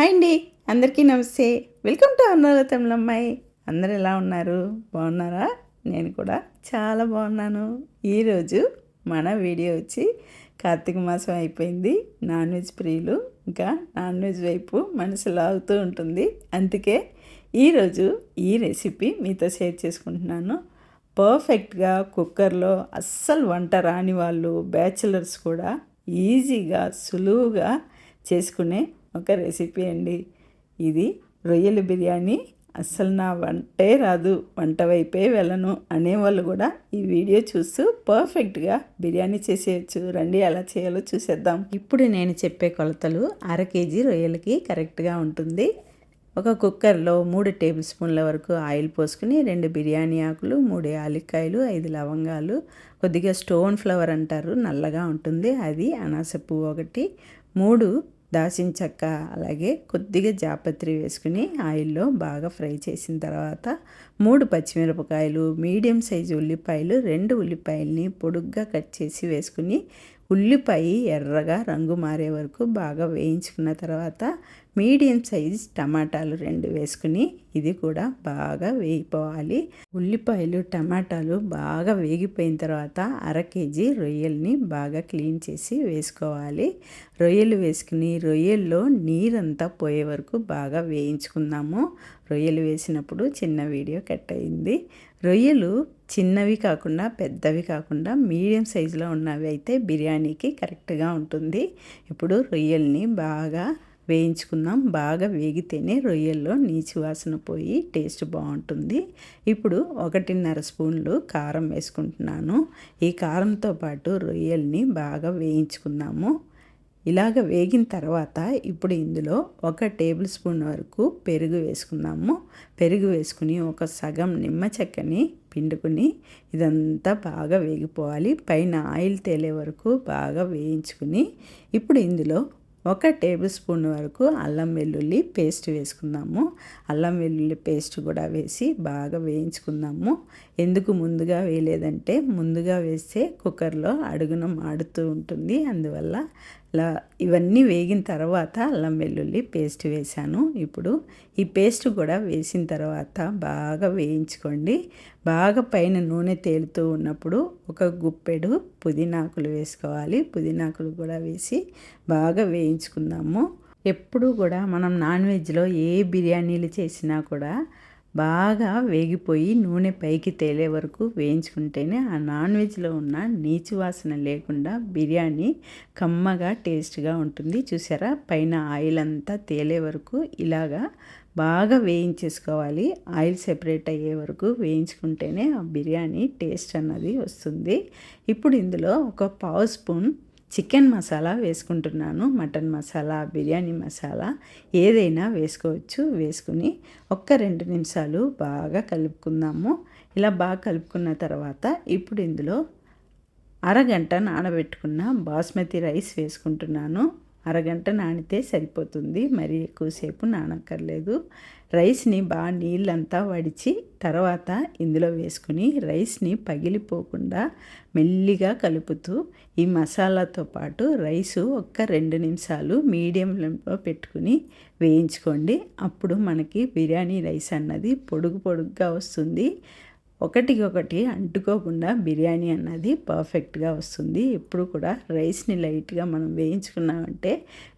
Hi అండి. అందరికీ నమస్తే. వెల్కమ్ టు అన్నారు తమిళమ్మాయి. అందరు ఎలా ఉన్నారు? బాగున్నారా? నేను కూడా చాలా బాగున్నాను. ఈరోజు మన వీడియో వచ్చి కార్తీక మాసం అయిపోయింది. నాన్ వెజ్ ప్రియులు ఇంకా నాన్ వెజ్ వైపు మనసు లాగుతూ ఉంటుంది. అందుకే ఈరోజు ఈ రెసిపీ మీతో షేర్ చేసుకుంటున్నాను. పర్ఫెక్ట్గా కుక్కర్లో అస్సలు వంట రాని వాళ్ళు బ్యాచిలర్స్ కూడా ఈజీగా సులువుగా చేసుకునే ఒక రెసిపీ అండి. ఇది రొయ్యల బిర్యానీ. అస్సలు నా వంటే రాదు. వంట వైపే వెళ్ళను అనేవాళ్ళు కూడా ఈ వీడియో చూస్తూ పర్ఫెక్ట్గా బిర్యానీ చేసేయచ్చు. రండి ఎలా చేయాలో చూసేద్దాం. ఇప్పుడు నేను చెప్పే కొలతలు అర కేజీ రొయ్యలకి కరెక్ట్గా ఉంటుంది. ఒక కుక్కర్లో మూడు టేబుల్ స్పూన్ల వరకు ఆయిల్ పోసుకుని రెండు బిర్యానీ ఆకులు మూడు యాలక్కాయలు ఐదు లవంగాలు కొద్దిగా స్టోన్ ఫ్లవర్ అంటారు నల్లగా ఉంటుంది. అది అనాస పువ్వు ఒకటి మూడు దాచిన చెక్క అలాగే కొద్దిగా జాపత్రి వేసుకుని ఆయిల్లో బాగా ఫ్రై చేసిన తర్వాత మూడు పచ్చిమిరపకాయలు మీడియం సైజు ఉల్లిపాయలు రెండు ఉల్లిపాయల్ని పొడుగ్గా కట్ చేసి వేసుకుని ఉల్లిపాయ ఎర్రగా రంగు మారే వరకు బాగా వేయించుకున్న తర్వాత మీడియం సైజ్ టమాటాలు రెండు వేసుకుని ఇది కూడా బాగా వేగిపోవాలి. ఉల్లిపాయలు టమాటాలు బాగా వేగిపోయిన తర్వాత అర కేజీ రొయ్యల్ని బాగా క్లీన్ చేసి వేసుకోవాలి. రొయ్యలు వేసుకుని రొయ్యల్లో నీరంతా పోయే వరకు బాగా వేయించుకుందాము. రొయ్యలు వేసినప్పుడు చిన్న వీడియో కట్ అయింది. రొయ్యలు చిన్నవి కాకుండా పెద్దవి కాకుండా మీడియం సైజులో ఉన్నవి అయితే బిర్యానీకి కరెక్ట్గా ఉంటుంది. ఇప్పుడు రొయ్యల్ని బాగా వేయించుకుందాం. బాగా వేగితేనే రొయ్యల్లో నీచు వాసన పోయి టేస్ట్ బాగుంటుంది. ఇప్పుడు ఒకటిన్నర స్పూన్లు కారం వేసుకుంటున్నాను. ఈ కారంతో పాటు రొయ్యల్ని బాగా వేయించుకుందాము. ఇలాగ వేగిన తర్వాత ఇప్పుడు ఇందులో ఒక టేబుల్ స్పూన్ వరకు పెరుగు వేసుకున్నాము పెరుగు వేసుకుని ఒక సగం నిమ్మ చెక్కని పిండుకుని ఇదంతా బాగా వేగిపోవాలి. పైన ఆయిల్ తేలే వరకు బాగా వేయించుకుని ఇప్పుడు ఇందులో ఒక టేబుల్ స్పూన్ వరకు అల్లం వెల్లుల్లి పేస్ట్ వేసుకుందాము. అల్లం వెల్లుల్లి పేస్ట్ కూడా వేసి బాగా వేయించుకుందాము. ఎందుకు ముందుగా వేయలేదంటే ముందుగా వేస్తే కుక్కర్లో అడుగున మాడుతూ ఉంటుంది. అందువల్ల ఇలా ఇవన్నీ వేగిన తర్వాత అల్లం వెల్లుల్లి పేస్ట్ వేశాను. ఇప్పుడు ఈ పేస్ట్ కూడా వేసిన తర్వాత బాగా వేయించుకోండి. బాగా పైన నూనె తేలుతూ ఉన్నప్పుడు ఒక గుప్పెడు పుదీనాకులు వేసుకోవాలి. పుదీనాకులు కూడా వేసి బాగా వేయించుకుందాము. ఎప్పుడు కూడా మనం నాన్ వెజ్లో ఏ బిర్యానీలు చేసినా కూడా బాగా వేగిపోయి నూనె పైకి తేలే వరకు వేయించుకుంటేనే ఆ నాన్ వెజ్లో ఉన్న నీచు వాసన లేకుండా బిర్యానీ కమ్మగా టేస్ట్గా ఉంటుంది. చూసారా? పైన ఆయిల్ అంతా తేలే వరకు ఇలాగా బాగా వేయించేసుకోవాలి. ఆయిల్ సెపరేట్ అయ్యే వరకు వేయించుకుంటేనే ఆ బిర్యానీ టేస్ట్ అన్నది వస్తుంది. ఇప్పుడు ఇందులో ఒక పావు స్పూన్ చికెన్ మసాలా వేసుకుంటున్నాను మటన్ మసాలా బిర్యానీ మసాలా ఏదైనా వేసుకోవచ్చు. వేసుకుని ఒక్క రెండు నిమిషాలు బాగా కలుపుకుందాము. ఇలా బాగా కలుపుకున్న తర్వాత ఇప్పుడు ఇందులో అరగంట నానబెట్టుకున్న బాస్మతి రైస్ వేసుకుంటున్నాను. అరగంట నానితే సరిపోతుంది. మరి ఎక్కువసేపు నానక్కర్లేదు. రైస్ని బాగా నీళ్ళంతా వడిచి తర్వాత ఇందులో వేసుకుని రైస్ని పగిలిపోకుండా మెల్లిగా కలుపుతూ ఈ మసాలాతో పాటు రైసు ఒక్క రెండు నిమిషాలు మీడియంలో పెట్టుకుని వేయించుకోండి. అప్పుడు మనకి బిర్యానీ రైస్ అన్నది పొడుగు పొడుగ్గా వస్తుంది. ఒకటికి ఒకటి అంటుకోకుండా బిర్యానీ అన్నది పర్ఫెక్ట్గా వస్తుంది. ఎప్పుడు కూడా రైస్ని లైట్గా మనం వేయించుకున్నామంటే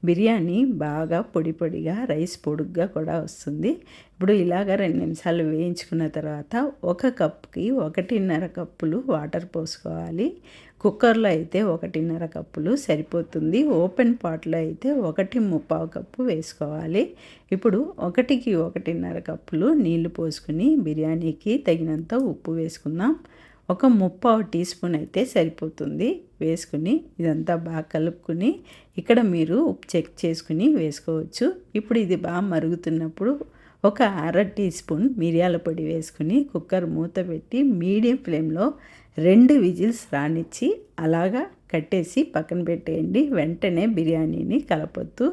బిర్యానీ బాగా పొడి పొడిగా రైస్ పొడుగ్గా కూడా వస్తుంది. ఇప్పుడు ఇలాగ రెండు నిమిషాలు వేయించుకున్న తర్వాత ఒక కప్కి ఒకటిన్నర కప్పులు వాటర్ పోసుకోవాలి. కుక్కర్లో అయితే ఒకటిన్నర కప్పులు సరిపోతుంది. ఓపెన్ పాట్లో అయితే ఒకటి ముప్పావు కప్పు వేసుకోవాలి. ఇప్పుడు ఒకటికి ఒకటిన్నర కప్పులు నీళ్ళు పోసుకుని బిర్యానీకి తగినంత ఉప్పు వేసుకుందాం. ఒక ముప్పావు టీ స్పూన్ అయితే సరిపోతుంది. వేసుకుని ఇదంతా బాగా కలుపుకుని ఇక్కడ మీరు ఉప్పు చెక్ చేసుకుని వేసుకోవచ్చు. ఇప్పుడు ఇది బాగా మరుగుతున్నప్పుడు ఒక అర టీ స్పూన్ మిరియాల పొడి వేసుకుని కుక్కర్ మూత పెట్టి మీడియం ఫ్లేమ్లో రెండు విజిల్స్ రానిచ్చి అలాగా కట్టేసి పక్కన పెట్టేయండి. వెంటనే బిర్యానీని కలపొద్దు.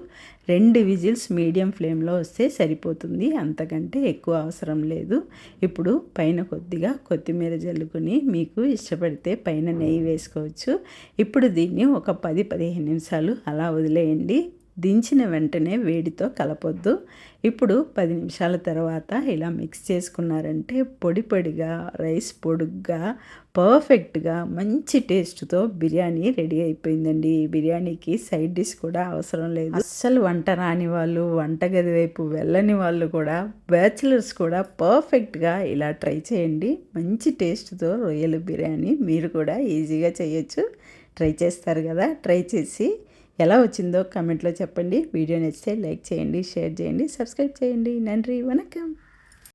రెండు విజిల్స్ మీడియం ఫ్లేమ్లో వస్తే సరిపోతుంది. అంతకంటే ఎక్కువ అవసరం లేదు. ఇప్పుడు పైన కొద్దిగా కొత్తిమీర జల్లుకుని మీకు ఇష్టపడితే పైన నెయ్యి వేసుకోవచ్చు. ఇప్పుడు దీన్ని ఒక పది పదిహేను నిమిషాలు అలా వదిలేయండి. దించిన వెంటనే వేడితో కలపొద్దు. ఇప్పుడు పది నిమిషాల తర్వాత ఇలా మిక్స్ చేసుకున్నారంటే పొడి పొడిగా రైస్ పొడుగ్గా పర్ఫెక్ట్గా మంచి టేస్ట్తో బిర్యానీ రెడీ అయిపోయిందండి. ఈ బిర్యానీకి సైడ్ డిష్ కూడా అవసరం లేదు. అస్సలు వంట రాని వాళ్ళు వంటగది వైపు వెళ్ళని వాళ్ళు కూడా బ్యాచిలర్స్ కూడా పర్ఫెక్ట్గా ఇలా ట్రై చేయండి. మంచి టేస్ట్తో రొయ్యల బిర్యానీ మీరు కూడా ఈజీగా చేయొచ్చు. ట్రై చేస్తారు కదా? ట్రై చేసి ఎలా వచ్చిందో కమెంట్లో చెప్పండి. వీడియో నచ్చితే లైక్ చేయండి షేర్ చేయండి సబ్స్క్రైబ్ చేయండి. నండ్రి వనకం.